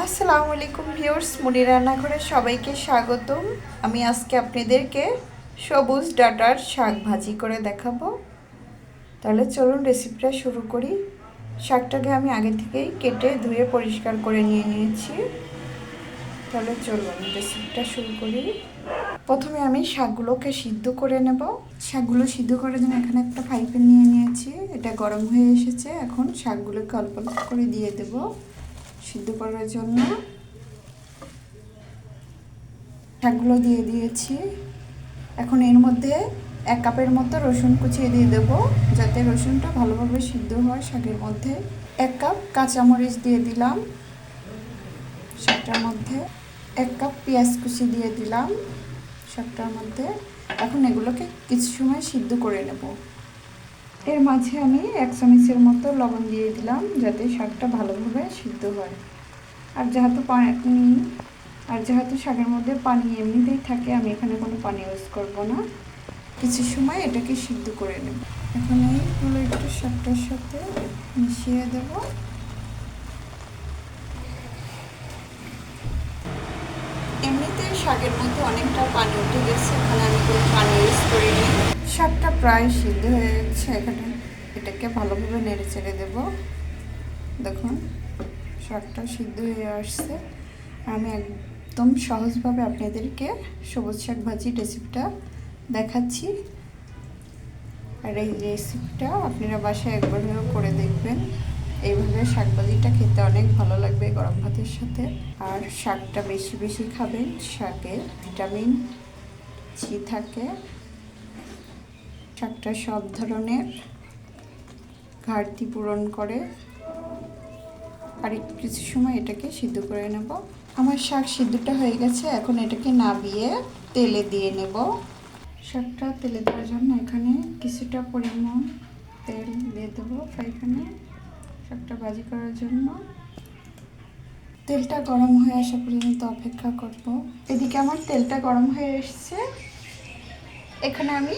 আসসালামু আলাইকুম ভিউয়ার্স, মুনি রান্নাঘরে সবাইকে স্বাগতম। আমি আজকে আপনাদেরকে সবুজ ডাটার শাক ভাজি করে দেখাবো। তাহলে চলুন রেসিপিটা শুরু করি। শাকটাকে আমি আগে থেকেই কেটে ধুয়ে পরিষ্কার করে নিয়ে নিয়েছি। তাহলে চলুন রেসিপিটা শুরু করি। প্রথমে আমি শাকগুলোকে সিদ্ধ করে নেব। শাকগুলো সিদ্ধ করার জন্য এখানে একটা ফ্রাইপ্যান নিয়ে নিয়েছি। এটা গরম হয়ে এসেছে। এখন শাকগুলোকে অল্প করে দিয়ে দেবো। সিদ্ধ করার জন্য শাকগুলো দিয়ে দিয়েছি। এখন এর মধ্যে এক কাপের মতো রসুন কুচিয়ে দিয়ে দেব, যাতে রসুনটা ভালোভাবে সিদ্ধ হয় শাকের মধ্যে। এক কাপ কাঁচামরিচ দিয়ে দিলাম শাকটার মধ্যে। এক কাপ পেঁয়াজ কুচি দিয়ে দিলাম শাকটার মধ্যে। এখন এগুলোকে কিছু সময় সিদ্ধ করে নেব। এর মাঝে আমি এক চামচের মতো লবণ দিয়ে দিলাম যাতে শাকটা ভালোভাবে সিদ্ধ হয়। আর যেহেতু পানি আর যেহেতু শাকের মধ্যে পানি এমনিতেই থাকে, আমি এখানে কোনো পানি ইউজ করব না। কিছু সময় এটাকে সিদ্ধ করে নেব। এখন এইগুলো একটু শাকটার সাথে মিশিয়ে দেব। এমনিতে শাকের মধ্যে অনেকটা পানি উঠে গেছে, এখানে আমি কোনো পানি ইউজ করিনি। প্রায় সিদ্ধ হয়ে গেছে এখানে। এটাকে ভালোভাবে নেড়ে চেড়ে দেবো। দেখুন, শাকটা সিদ্ধ হয়ে আসছে। আমি একদম সহজভাবে আপনাদেরকে সবুজ শাক ভাজি রেসিপিটা দেখাচ্ছি। আর এই রেসিপিটা আপনারা বাসায় একবার করে দেখবেন। এইভাবে শাক ভাজিটা খেতে অনেক ভালো লাগবে গরম ভাতের সাথে। আর শাকটা বেশি বেশি খাবেন শাকে ভিটামিন সি থাকে। শাকটা সব ধরনের ঘাটতি পূরণ করে। আর কিছু সময় এটাকে সিদ্ধ করে নেব। আমার শাক সিদ্ধটা হয়ে গেছে, এখন এটাকে নাবিয়ে তেলে দিয়ে নেব। শাকটা তেলে দেওয়ার জন্য এখানে কিছুটা পরিমাণ তেল দিয়ে দেবো ফ্রাইপ্যানে। শাকটা ভাজি করার জন্য। তেলটা গরম হয়ে আসা পর্যন্ত অপেক্ষা করব। এদিকে আমার তেলটা গরম হয়ে এসছে। এখানে আমি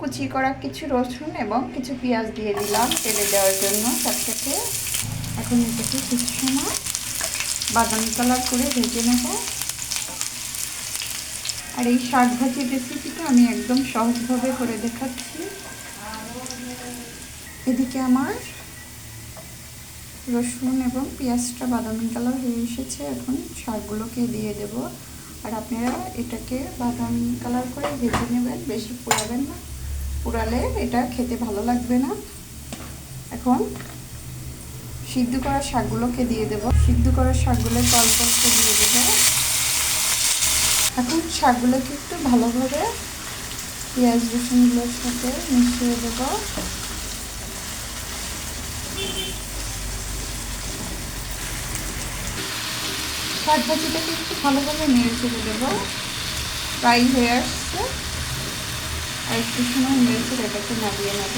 কুচি করা কিছু রসুন এবং কিছু পেঁয়াজ দিয়ে দিলাম তেলে দেওয়ার জন্য শাকটাকে এখন এটাকে কিছু সময় বাদামি কালার করে ভেজে নেব। আর এই শাক ভাজির রেসিপিটা আমি একদম সহজভাবে করে দেখাচ্ছি। এদিকে আমার রসুন এবং পেঁয়াজটা বাদামি কালার হয়ে এসেছে, এখন শাকগুলোকে দিয়ে দেব। আর আপনারা এটাকে বাদামি কালার করে ভেজে নেবেন, বেশি পোড়াবেন না। পোড়ালে এটা খেতে ভালো লাগবে না। এখন সিদ্ধ করা শাকগুলোকে দিয়ে দেব। সিদ্ধ করা শাকগুলোকে অল্প অল্প দিয়ে দেব। এখন শাকগুলোকে একটু ভালোভাবে পেঁয়াজ, রসুনগুলোর সাথে মিশিয়ে দেব। শাক ভাজিটাকে একটু ভালোভাবে নেড়ে চেড়ে দেবো। ফ্রাই হয়ে আসছে একটু সময় চেড়ে এটাকে নামিয়ে নেব।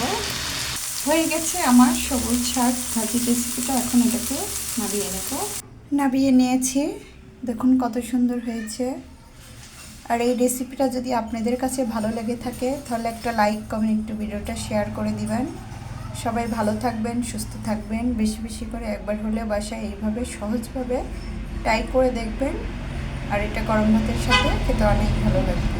হয়ে গেছে আমার সবুজ শাক ভাজি রেসিপিটা এখন এটাকে নাবিয়ে নেব। নাবিয়ে নিয়েছি। দেখুন কত সুন্দর হয়েছে। আর এই রেসিপিটা যদি আপনাদের কাছে ভালো লেগে থাকে, তাহলে একটা লাইক কমেন্ট একটু ভিডিওটা শেয়ার করে দিবেন। সবাই ভালো থাকবেন, সুস্থ থাকবেন। বেশি বেশি করে একবার হলে বাসায় এইভাবে সহজভাবে ট্রাই করে দেখবেন। আর এটা গরম ভাতের সাথে খেতে অনেক ভালো লাগবে।